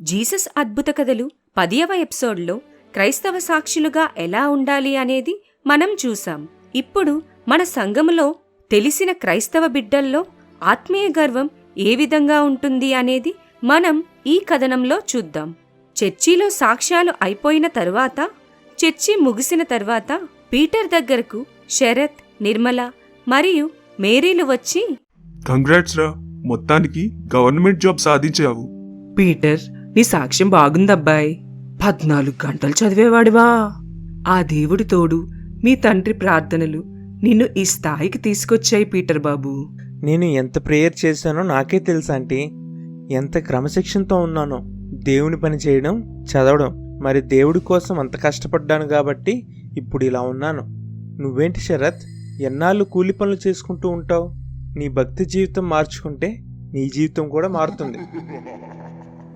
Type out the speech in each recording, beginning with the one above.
Jesus అద్భుత కథలు పదియవ ఎపిసోడ్లో క్రైస్తవ సాక్షులుగా ఎలా ఉండాలి అనేది మనం చూసాం ఇప్పుడు మన సంఘములో తెలిసిన క్రైస్తవ బిడ్డల్లో ఆత్మీయ గర్వం ఏ విధంగా ఉంటుంది అనేది మనం ఈ కథనంలో చూద్దాం. చర్చిలో సాక్ష్యాలు అయిపోయిన తరువాత చర్చి ముగిసిన తర్వాత పీటర్ దగ్గరకు శరత్ నిర్మల మరియు మేరీలు వచ్చి కంగ్రాట్స్ రా మొత్తానికి గవర్నమెంట్ జాబ్ సాధించావు. పీటర్ నీ సాక్ష్యం బాగుందబ్బాయ్. పద్నాలుగు గంటలు చదివేవాడివా? ఆ దేవుడి తోడు మీ తండ్రి ప్రార్థనలు నిన్ను ఈ స్థాయికి తీసుకొచ్చాయి పీటర్ బాబు. నేను ఎంత ప్రేయర్ చేశానో నాకే తెలుసా ఆంటీ. ఎంత క్రమశిక్షణతో ఉన్నానో. దేవుని పని చేయడం చదవడం. మరి దేవుడి కోసం అంత కష్టపడ్డాను కాబట్టి ఇప్పుడు ఇలా ఉన్నాను. నువ్వేంటి శరత్? ఎన్నాళ్ళు కూలి పనులు చేసుకుంటూ ఉంటావు? నీ భక్తి జీవితం మార్చుకుంటే నీ జీవితం కూడా మారుతుంది.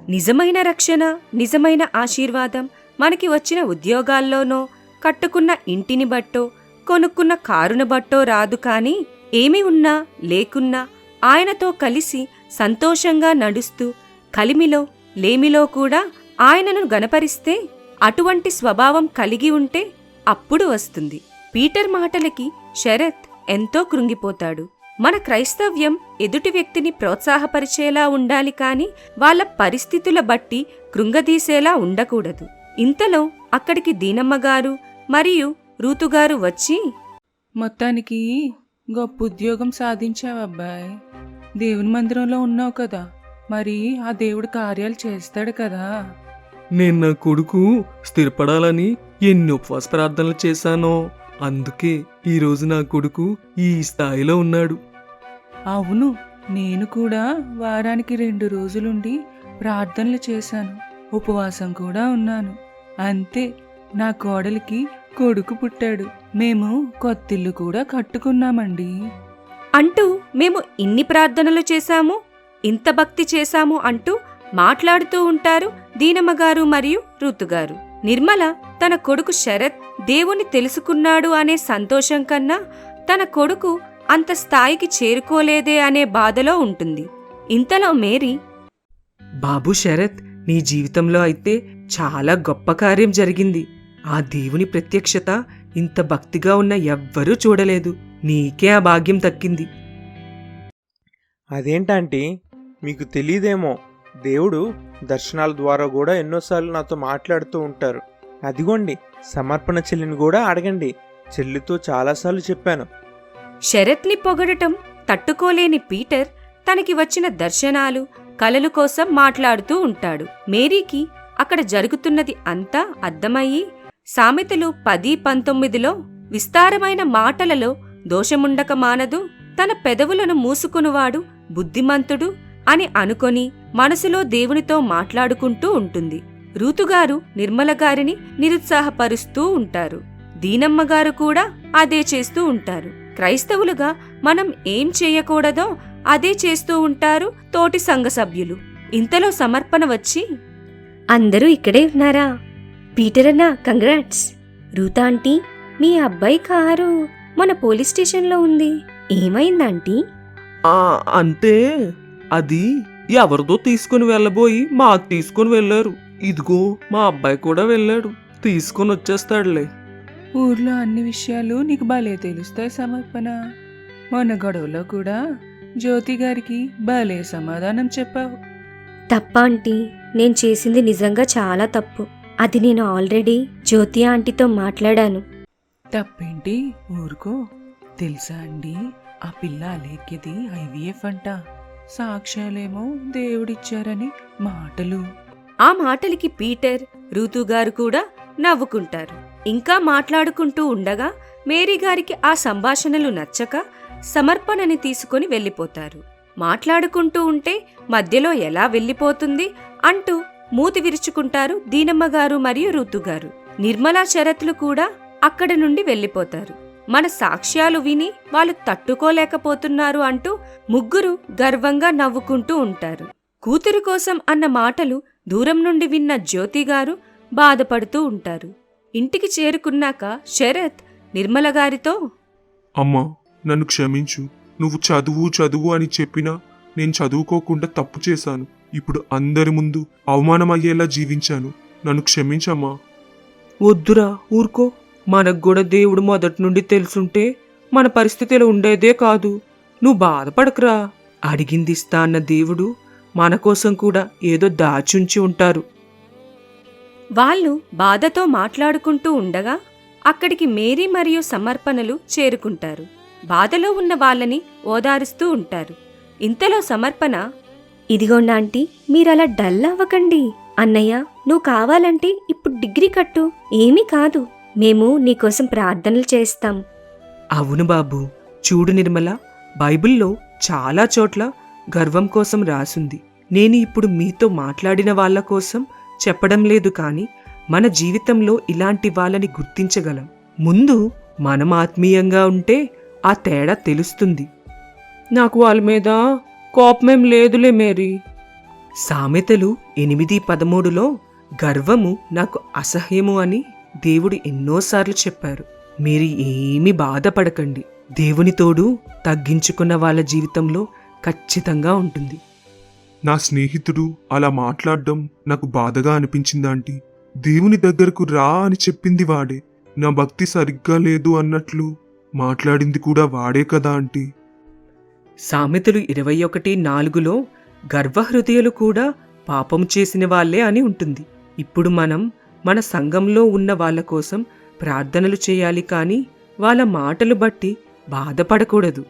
నిజమైన రక్షణ నిజమైన ఆశీర్వాదం మనకి వచ్చిన ఉద్యోగాల్లోనో కట్టుకున్న ఇంటిని బట్టో కొనుక్కున్న కారును బట్టో రాదు కాని ఏమి ఉన్నా లేకున్నా ఆయనతో కలిసి సంతోషంగా నడుస్తూ కలిమిలో లేమిలో కూడా ఆయనను గనపరిస్తే అటువంటి స్వభావం కలిగి ఉంటే అప్పుడు వస్తుంది. పీటర్ మాటలకి శరత్ ఎంతో కృంగిపోతాడు. మన క్రైస్తవ్యం ఎదుటి వ్యక్తిని ప్రోత్సాహపరిచేలా ఉండాలి కాని వాళ్ళ పరిస్థితుల బట్టి కృంగదీసేలా ఉండకూడదు. ఇంతలో అక్కడికి దీనమ్మగారు మరియు రూతుగారు వచ్చి మొత్తానికి గొప్ప ఉద్యోగం సాధించావబ్బాయ్. దేవుని మందిరంలో ఉన్నావు కదా. మరి ఆ దేవుడు కార్యాలు చేస్తాడు కదా. నేను నా కొడుకు స్థిరపడాలని ఎన్ని ఉపవాస ప్రార్థనలు చేశానో. అందుకే ఈరోజు నా కొడుకు ఈ స్థాయిలో ఉన్నాడు. అవును నేను కూడా వారానికి రెండు రోజులుండి ప్రార్థనలు చేశాను ఉపవాసం కూడా ఉన్నాను. అంతే నా కోడలికి కొడుకు పుట్టాడు. మేము కొత్తిల్లు కూడా కట్టుకున్నామండి. అంటూ మేము ఇన్ని ప్రార్థనలు చేశాము ఇంత భక్తి చేశాము అంటూ మాట్లాడుతూ ఉంటారు దీనమ్మగారు మరియు ఋతుగారు. నిర్మల తన కొడుకు శరత్ దేవుని తెలుసుకున్నాడు అనే సంతోషం కన్నా తన కొడుకు అంత స్థాయికి చేరుకోలేదే అనే బాధలో ఉంటుంది. ఇంతలో మేరీ బాబు శరత్ నీ జీవితంలో అయితే చాలా గొప్ప కార్యం జరిగింది. ఆ దేవుని ప్రత్యక్షత ఇంత భక్తిగా ఉన్న ఎవ్వరూ చూడలేదు. నీకే ఆ భాగ్యం దక్కింది. అదేంటంటే? మీకు తెలియదేమో దేవుడు దర్శనాల ద్వారా కూడా ఎన్నోసార్లు నాతో మాట్లాడుతూ ఉంటారు. అదిగోండి సమర్పణ చెల్లిని కూడా అడగండి. చెల్లితో చాలాసార్లు చెప్పాను. శరత్ని పొగడటం తట్టుకోలేని పీటర్ తనకి వచ్చిన దర్శనాలు కలలు కోసం మాట్లాడుతూ ఉంటాడు. మేరీకి అక్కడ జరుగుతున్నది అంతా అర్థమయ్యి సామెతలు పది పంతొమ్మిదిలో విస్తారమైన మాటలలో దోషముండక మానదు తన పెదవులను మూసుకునివాడు బుద్ధిమంతుడు అని అనుకొని మనసులో దేవునితో మాట్లాడుకుంటూ ఉంటుంది. రూతుగారు నిర్మల గారిని నిరుత్సాహపరుస్తూ ఉంటారు. దీనమ్మగారు కూడా అదే చేస్తూ ఉంటారు. క్రైస్తవులుగా మనం ఏం చేయకూడదో అదే చేస్తూ ఉంటారు తోటి సంఘ సభ్యులు. ఇంతలో సమర్పణ వచ్చి అందరూ ఇక్కడే ఉన్నారా? పీటర్ అన్న కంగ్రాట్స్! రూతా ఆంటీ మీ అబ్బాయి కారు మన పోలీస్ స్టేషన్లో ఉంది. ఏమైందంటీ ఆ అంటే అది ఎవరిదో తీసుకుని వెళ్ళబోయి మాకు తీసుకుని వెళ్ళారు. ఇదిగో మా అబ్బాయి కూడా వెళ్ళాడు. తీసుకొని వచ్చేస్తాడులే. ఊర్లో అన్ని విషయాలు నీకు భలే తెలుస్తాయి సమర్పణ. మొన్న గొడవలో కూడా జ్యోతి గారికి భలే సమాధానం చెప్పావు. తప్ప ఆంటీ నేను చేసింది నిజంగా చాలా తప్పు. అది నేను ఆల్రెడీ జ్యోతి ఆంటీతో మాట్లాడాను. తప్పేంటి? ఊరుకో. తెలుసా అండి? ఆ పిల్ల అలేఖ్యది ఐవీఎఫ్ అంట. సాక్ష్యాలేమో దేవుడిచ్చారని మాటలు. ఆ మాటలకి పీటర్ రూతుగారు కూడా నవ్వుకుంటారు. ఇంకా మాట్లాడుకుంటూ ఉండగా మేరీ గారికి ఆ సంభాషణలు నచ్చక సమర్పణని తీసుకొని వెళ్ళిపోతారు. మాట్లాడుకుంటూ ఉంటే మధ్యలో ఎలా వెళ్ళిపోతుంది అంటూ మూతి విరుచుకుంటారు దీనమ్మగారు మరియు ఋతుగారు నిర్మలా శరత్లు కూడా అక్కడి నుండి వెళ్ళిపోతారు. మన సాక్ష్యాలు విని వాళ్ళు తట్టుకోలేకపోతున్నారు అంటూ ముగ్గురు గర్వంగా నవ్వుకుంటూ ఉంటారు. కూతురు కోసం అన్న మాటలు దూరం నుండి విన్న జ్యోతిగారు బాధపడుతూ ఉంటారు. ఇంటికి చేరుకున్నాక శరత్ నిర్మల గారితో అమ్మా నన్ను క్షమించు. నువ్వు చదువు చదువు అని చెప్పినా నేను చదువుకోకుండా తప్పు చేశాను. ఇప్పుడు అందరి ముందు అవమానమయ్యేలా జీవించాను. నన్ను క్షమించమ్మా. వద్దురా ఊరుకో. మనకు కూడా దేవుడు మొదటి నుండి తెలుసుంటే మన పరిస్థితి ఇలా ఉండేదే కాదు. నువ్వు బాధపడకురా. అడిగింది ఇస్తా అన్న దేవుడు. మన కోసం కూడా ఏదో దాచుంచి ఉంటారు. వాళ్ళు బాధతో మాట్లాడుకుంటూ ఉండగా అక్కడికి మేరీ మరియు సమర్పణలు చేరుకుంటారు. బాధలో ఉన్న వాళ్ళని ఓదారుస్తూ ఉంటారు. ఇంతలో సమర్పణ ఇదిగోండి ఆంటీ మీరలా డల్ అవ్వకండి. అన్నయ్య నువ్వు కావాలంటే ఇప్పుడు డిగ్రీ కట్టు. ఏమీ కాదు. మేము నీకోసం ప్రార్థనలు చేస్తాం. అవును బాబు. చూడు నిర్మల బైబిల్లో చాలా చోట్ల గర్వం కోసం రాసుంది. నేను ఇప్పుడు మీతో మాట్లాడిన వాళ్ళ కోసం చెప్పడం లేదు కానీ మన జీవితంలో ఇలాంటి వాళ్ళని గుర్తించగలం. ముందు మనం ఆత్మీయంగా ఉంటే ఆ తేడా తెలుస్తుంది. నాకు వాళ్ళ మీద కోపమేం లేదులే మేరీ. సామెతలు ఎనిమిది పదమూడులో గర్వము నాకు అసహ్యము అని దేవుడు ఎన్నోసార్లు చెప్పారు. మీరు ఏమీ బాధపడకండి. దేవుని తోడు తగ్గించుకున్న వాళ్ళ జీవితంలో ఖచ్చితంగా ఉంటుంది. నా స్నేహితుడు అలా మాట్లాడడం నాకు బాధగా అనిపించింది ఆంటీ. దేవుని దగ్గరకు రా అని చెప్పింది వాడే. నా భక్తి సరిగ్గా లేదు అన్నట్లు మాట్లాడింది కూడా వాడే కదా ఆంటీ. సామెతలు ఇరవై ఒకటి నాలుగులో గర్వహృదయులు కూడా పాపం చేసిన వాళ్ళే అని ఉంటుంది. ఇప్పుడు మనం మన సంఘంలో ఉన్న వాళ్ళ కోసం ప్రార్థనలు చేయాలి కానీ వాళ్ళ మాటలు బట్టి బాధపడకూడదు.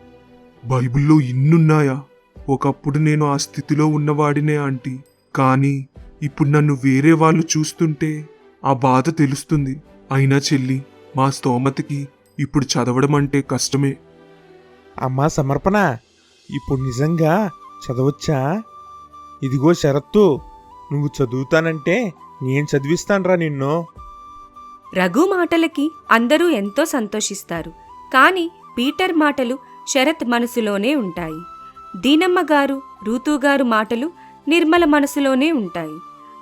బైబిల్లో ఇన్నున్నాయా? ఒకప్పుడు నేను ఆ స్థితిలో ఉన్నవాడినే ఆంటీ. కానీ ఇప్పుడు నన్ను వేరే వాళ్ళు చూస్తుంటే ఆ బాధ తెలుస్తుంది. అయినా చెల్లి మా స్తోమతకి ఇప్పుడు చదవడం అంటే కష్టమే. అమ్మా సమర్పణ. ఇప్పుడు నిజంగా చదవచ్చా? ఇదిగో షరత్తు నువ్వు చదువుతానంటే నేను చదివిస్తానురా నిన్ను. రఘు మాటలకి అందరూ ఎంతో సంతోషిస్తారు. కాని పీటర్ మాటలు శరత్ మనసులోనే ఉంటాయి. దీనమ్మ గారు రూతుగారు మాటలు నిర్మల మనసులోనే ఉంటాయి.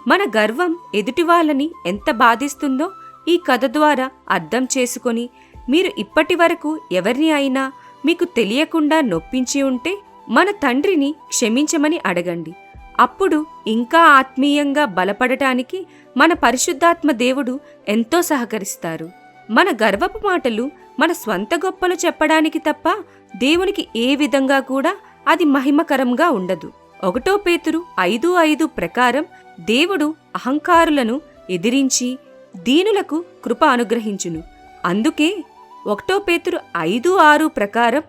మన గర్వం ఎదుటి వాళ్ళని ఎంత బాధిస్తుందో ఈ కథ ద్వారా అర్థం చేసుకొని మీరు ఇప్పటి వరకు ఎవరిని అయినా మీకు తెలియకుండా నొప్పించి ఉంటే మన తండ్రిని క్షమించమని అడగండి. అప్పుడు ఇంకా ఆత్మీయంగా బలపడటానికి మన పరిశుద్ధాత్మ దేవుడు ఎంతో సహకరిస్తారు. మన గర్వపు మాటలు మన స్వంత గొప్పలు చెప్పడానికి తప్ప దేవునికి ఏ విధంగా కూడా అది మహిమకరంగా ఉండదు. ఒకటో పేతురు ఐదు ఐదు ప్రకారం దేవుడు అహంకారులను ఎదిరించి దీనులకు కృప అనుగ్రహించును. అందుకే ఒకటో పేతురు ఐదు ఆరు ప్రకారం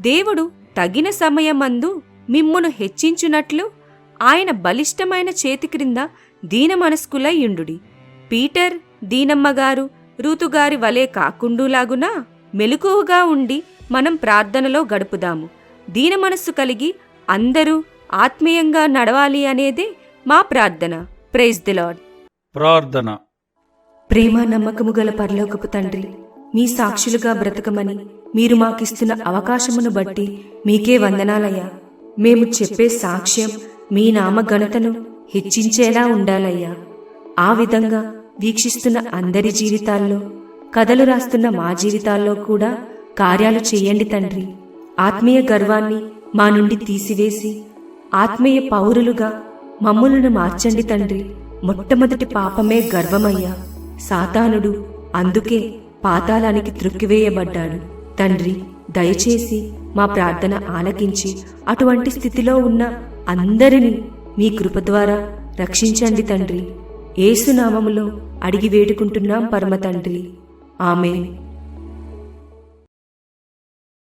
దేవుడు తగిన సమయమందు మిమ్మును హెచ్చించునట్లు ఆయన బలిష్టమైన చేతి క్రింద దీనమనస్కులయ్యుండుడి పీటర్ దీనమ్మగారు రూతుగారి వలె కాకుండులాగునా మెలకువగా ఉండి మనం ప్రార్థనలో గడుపుదాము. దీన మనస్సు కలిగి అందరూ ఆత్మీయంగా నడవాలి అనేదే మా ప్రార్థన. ప్రైజ్ ది లార్డ్ ప్రార్థన. ప్రేమ నమ్మకము గల పరలోకపు తండ్రి మీ సాక్షులుగా బ్రతకమని మీరు మాకిస్తున్న అవకాశమును బట్టి మీకే వందనాలయ్యా. మేము చెప్పే సాక్ష్యం మీ నామ ఘనతను హెచ్చించేలా ఉండాలయ్యా. ఆ విధంగా వీక్షిస్తున్న అందరి జీవితాల్లో కథలు రాస్తున్న మా జీవితాల్లో కూడా కార్యాలు చెయ్యండి తండ్రి. ఆత్మీయ గర్వాన్ని మా నుండి తీసివేసి ఆత్మీయ పౌరులుగా మమ్ములను మార్చండి తండ్రి. మొట్టమొదటి పాపమే గర్వమయ్యా. సాతానుడు అందుకే పాతాళానికి త్రుక్కివేయబడ్డాడు. తండ్రి దయచేసి మా ప్రార్థన ఆలకించి అటువంటి స్థితిలో ఉన్న అందరినీ మీ కృప ద్వారా రక్షించండి తండ్రి. ఏసునామములో అడిగి వేడుకుంటున్నాం పరమ తండ్రి. ఆమె